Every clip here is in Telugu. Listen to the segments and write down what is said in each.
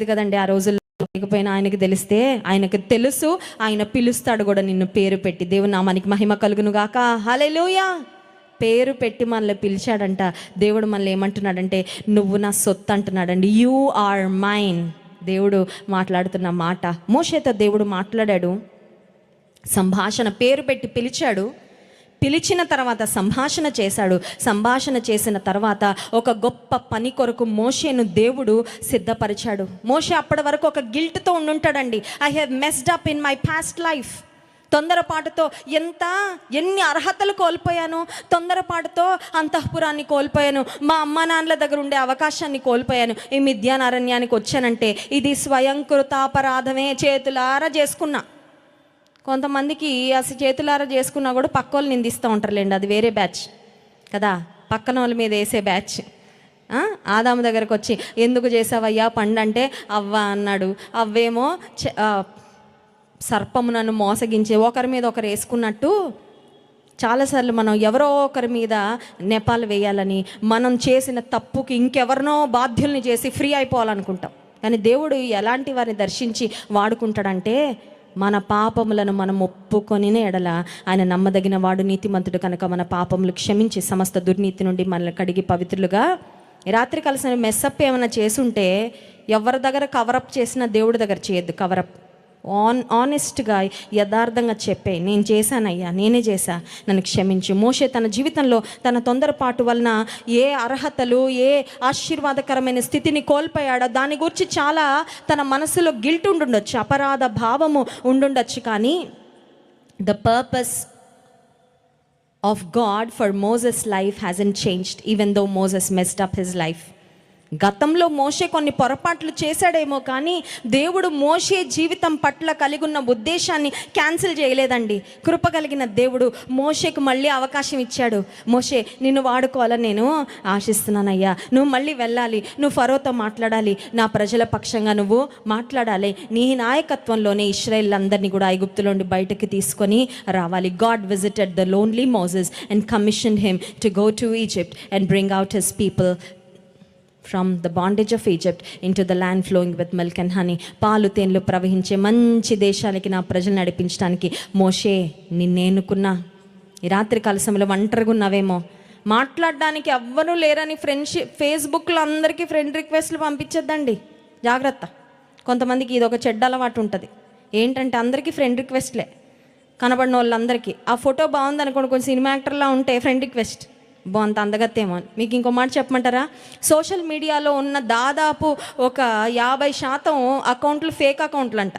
ఇది కదండి ఆ రోజుల్లో. లేకపోయినా ఆయనకి తెలిస్తే ఆయనకు తెలుసు ఆయన పిలుస్తాడు కూడా నిన్ను పేరు పెట్టి. దేవుని నామానికి మహిమ కలుగును గాక. హలెలుయా పేరు పెట్టి మనల్ని పిలిచాడంట. దేవుడు మనల్ని ఏమంటున్నాడంటే నువ్వు నా సొత్తు అంటున్నాడండి. యూ ఆర్ మైన్ దేవుడు మాట్లాడుతున్న మాట. మోషేత దేవుడు మాట్లాడాడు. సంభాషణ పేరు పెట్టి పిలిచాడు. పిలిచిన తర్వాత సంభాషణ చేశాడు. సంభాషణ చేసిన తర్వాత ఒక గొప్ప పని కొరకు మోషేను దేవుడు సిద్ధపరిచాడు. మోషే అప్పటి వరకు ఒక గిల్ట్తో ఉండుంటాడండి. I have messed up in my past life తొందరపాటుతో ఎంత ఎన్ని అర్హతలు కోల్పోయాను? తొందరపాటుతో అంతఃపురాన్ని కోల్పోయాను. మా అమ్మ నాన్నల దగ్గర ఉండే అవకాశాన్ని కోల్పోయాను. ఈ మిథ్యానారణ్యానికి వచ్చానంటే ఇది స్వయంకృతాపరాధమే చేతులారా చేసుకున్నా. కొంతమందికి అసలు చేతులారా చేసుకున్నా కూడా పక్క వాళ్ళు నిందిస్తూ ఉంటారులేండి అది వేరే బ్యాచ్. కదా? పక్కన వాళ్ళ మీద వేసే బ్యాచ్. ఆదాము దగ్గరకు వచ్చి ఎందుకు చేసావయ్యా పండు అంటే అవ్వ అన్నాడు. అవ్వేమో సర్పము నన్ను మోసగించి ఒకరి మీద ఒకరు వేసుకున్నట్టు చాలాసార్లు మనం ఎవరో ఒకరి మీద నెపాలు వేయాలని మనం చేసిన తప్పుకి ఇంకెవరినో బాధ్యుల్ని చేసి ఫ్రీ అయిపోవాలనుకుంటాం. కానీ దేవుడు ఎలాంటి వారిని దర్శించి వాడుకుంటాడంటే మన పాపములను మనం ఒప్పుకొని ఎడల ఆయన నమ్మదగిన వాడు నీతిమంతుడు కనుక మన పాపములు క్షమించి సమస్త దుర్నీతి నుండి మనల్ని కడిగి పవిత్రులుగా. రాత్రి కలిసిన మెస్సప్ ఏమైనా చేసుంటే ఎవరి దగ్గర కవరప్ చేసినా దేవుడి దగ్గర చేయొద్దు కవరప్ ఆన్ ఆనెస్ట్గా యథార్థంగా చెప్పే నేను చేశానయ్యా నేనే చేశా నన్ను క్షమించు. మోషే తన జీవితంలో తన తొందరపాటు వలన ఏ అర్హతలు ఏ ఆశీర్వాదకరమైన స్థితిని కోల్పోయాడో దాని గురించి చాలా తన మనసులో గిల్ట్ ఉండుండొచ్చు అపరాధ భావము ఉండుండొచ్చు. కానీ the purpose of God for for life life hasn't changed even though Moses messed up his life గతంలో మోషే కొన్ని పొరపాట్లు చేశాడేమో కానీ దేవుడు మోషే జీవితం పట్ల కలిగి ఉన్న ఉద్దేశాన్ని క్యాన్సిల్ చేయలేదండి. కృప కలిగిన దేవుడు మోషేకు మళ్ళీ అవకాశం ఇచ్చాడు. మోషే నిన్ను వాడుకోవాలని నేను ఆశిస్తున్నానయ్యా. నువ్వు మళ్ళీ వెళ్ళాలి. నువ్వు ఫరోతో మాట్లాడాలి. నా ప్రజల పక్షంగా నువ్వు మాట్లాడాలి. నీ నాయకత్వంలోనే ఇస్రాయేల్ అందరినీ కూడా ఐగుప్తులోండి బయటకు తీసుకొని రావాలి. God visited the lonely Moses and commission him to go to Egypt and bring out his people from the bondage of Egypt into the land flowing with milk and honey పాలు తేనెలు ప్రవహించే మంచి దేశానికి నా ప్రజలు నడిపించడానికి మోషే నిన్నేనుకున్నా ఈ రాత్రి కలసంలో ఒంటరిగా ఉన్నావేమో. మాట్లాడడానికి ఎవ్వరూ లేరని ఫ్రెండ్షిప్ ఫేస్బుక్లో అందరికీ ఫ్రెండ్ రిక్వెస్ట్లు పంపించొద్దండి. జాగ్రత్త. కొంతమందికి ఇది ఒక చెడ్డ అలవాటు ఉంటుంది. ఏంటంటే అందరికీ ఫ్రెండ్ రిక్వెస్ట్లే కనబడిన వాళ్ళందరికీ ఆ ఫోటో బాగుంది అనుకోండి కొంచెం సినిమా యాక్టర్లా ఉంటే ఫ్రెండ్ రిక్వెస్ట్ బాగుంది అందగత్తేమో. అని. మీకు ఇంకో మాట చెప్పమంటారా? సోషల్ మీడియాలో ఉన్న దాదాపు ఒక యాభై శాతం అకౌంట్లు ఫేక్ అకౌంట్లు అంట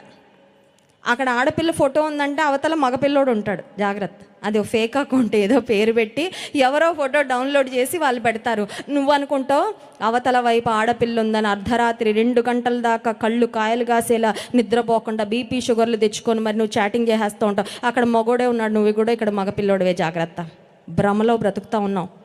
అక్కడ ఆడపిల్ల ఫోటో ఉందంటే అవతల మగపిల్లోడు ఉంటాడు. జాగ్రత్త. అది ఒక ఫేక్ అకౌంట్ ఏదో పేరు పెట్టి ఎవరో ఫోటో డౌన్లోడ్ చేసి వాళ్ళు పెడతారు. నువ్వు అనుకుంటావు అవతల వైపు ఆడపిల్ల ఉందని అర్ధరాత్రి రెండు గంటల దాకా కళ్ళు కాయలు కాసేలా నిద్రపోకుండా బీపీ షుగర్లు తెచ్చుకొని మరి నువ్వు చాటింగ్ చేసేస్తూ ఉంటావు. అక్కడ మగోడే ఉన్నాడు నువ్వు కూడా ఇక్కడ మగపిల్లోడివే జాగ్రత్త. భ్రమలో బ్రతుకుతూ ఉన్నావు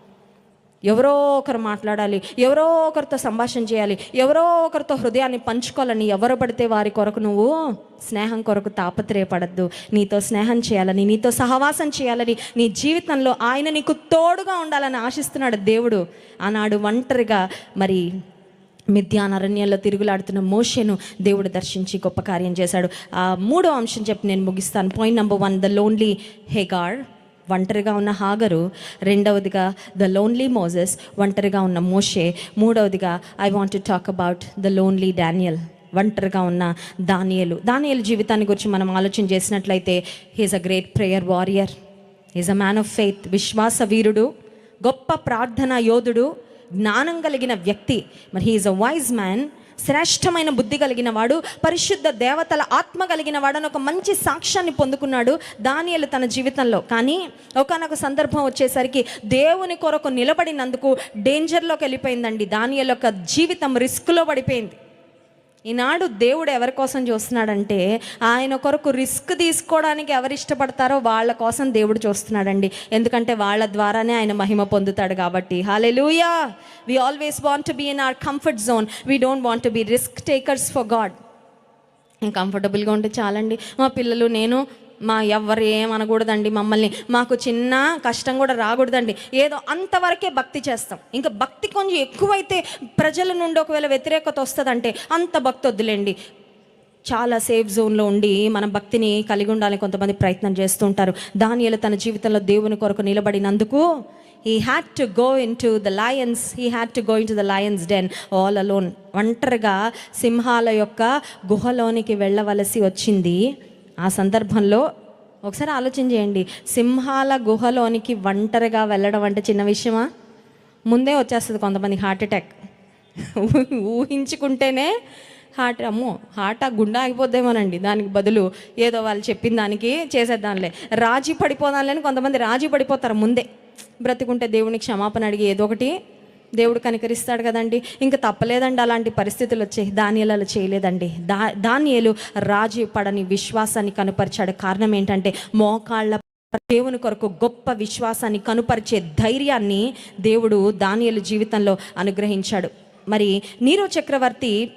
ఎవరో ఒకరు మాట్లాడాలి ఎవరో ఒకరితో సంభాషణ చేయాలి ఎవరో ఒకరితో హృదయాన్ని పంచుకోవాలని ఎవరు పడితే వారి కొరకు నువ్వు స్నేహం కొరకు తాపత్రయపడద్దు. నీతో స్నేహం చేయాలని నీతో సహవాసం చేయాలని నీ జీవితంలో ఆయన నీకు తోడుగా ఉండాలని ఆశిస్తున్నాడు దేవుడు. ఆనాడు ఒంటరిగా మరి మిథ్యాన్ అరణ్యంలో తిరుగులాడుతున్న మోషను దేవుడు దర్శించి గొప్ప కార్యం చేశాడు. ఆ మూడో అంశం చెప్పి నేను ముగిస్తాను. Point number one the lonely Hagar ఒంటరిగా ఉన్న హాగరు. రెండవదిగా ద లోన్లీ మోజెస్ ఒంటరిగా ఉన్న మోషే. మూడవదిగా I want to talk about the lonely Daniel ఒంటరిగా ఉన్న దానియలు. దానియలు జీవితాన్ని గురించి మనం ఆలోచన చేసినట్లయితే he's a great prayer warrior is a man of faith విశ్వాస వీరుడు గొప్ప ప్రార్థన యోధుడు జ్ఞానం కలిగిన వ్యక్తి. మరి హీఈస్ అ వైజ్ మ్యాన్ శ్రేష్టమైన బుద్ధి కలిగిన వాడు పరిశుద్ధ దేవతల ఆత్మ కలిగిన వాడు అని ఒక మంచి సాక్ష్యాన్ని పొందుకున్నాడు దానియలు తన జీవితంలో. కానీ ఒకనొక సందర్భం వచ్చేసరికి దేవుని కొరకు నిలబడినందుకు డేంజర్లోకి వెళ్ళిపోయిందండి. దానియల యొక్క జీవితం రిస్క్లో పడిపోయింది. ఈనాడు దేవుడు ఎవరి కోసం చూస్తున్నాడంటే ఆయన కొరకు రిస్క్ తీసుకోవడానికి ఎవరు ఇష్టపడతారో వాళ్ళ కోసం దేవుడు చూస్తున్నాడండి. ఎందుకంటే వాళ్ళ ద్వారానే ఆయన మహిమ పొందుతాడు కాబట్టి. Hallelujah we always want be be in our comfort zone we don't want to be risk takers for God కంఫర్టబుల్గా ఉంటే చాలండి. మా పిల్లలు నేను మా ఎవరు ఏమనకూడదండి మమ్మల్ని. మాకు చిన్న కష్టం కూడా రాకూడదండి. ఏదో అంతవరకే భక్తి చేస్తాం. ఇంకా భక్తి కొంచెం ఎక్కువైతే ప్రజల నుండి ఒకవేళ వ్యతిరేకత వస్తుందంటే అంత భక్తి వద్దులేండి. చాలా సేఫ్ జోన్లో ఉండి మన భక్తిని కలిగి ఉండాలని కొంతమంది ప్రయత్నం చేస్తూ ఉంటారు దానియలు తన జీవితంలో దేవుని కొరకు నిలబడినందుకు he had to go into the lions he had to go into the lions den all alone ఒంటరిగా సింహాల యొక్క గుహలోనికి వెళ్ళవలసి వచ్చింది. ఆ సందర్భంలో ఒకసారి ఆలోచన చేయండి. సింహాల గుహలోనికి ఒంటరిగా వెళ్ళడం అంటే చిన్న విషయమా? ముందే వచ్చేస్తుంది కొంతమంది హార్ట్ అటాక్. ఊహించుకుంటేనే హార్ట్ అమ్మో హార్ట్ ఆ గుండె ఆగిపోద్దేమోనండి. దానికి బదులు ఏదో వాళ్ళు చెప్పిన దానికి చేసేద్దాంలే. రాజీ పడిపోదాంలేని కొంతమంది రాజీ పడిపోతారు ముందే. బ్రతికుంటే దేవుని క్షమాపణ అడిగి ఏదో ఒకటి దేవుడు కనికరిస్తాడు కదండి. ఇంకా తప్పలేదండి అలాంటి పరిస్థితులు వచ్చాయి. దానియలు చేయలేదండి. దా దానియలు రాజీ పడని విశ్వాసాన్ని కనుపరిచాడు. కారణం ఏంటంటే మోకాళ్ళ దేవుని కొరకు గొప్ప విశ్వాసాన్ని కనుపరిచే ధైర్యాన్ని దేవుడు దానియలు జీవితంలో అనుగ్రహించాడు. మరి నీరో చక్రవర్తి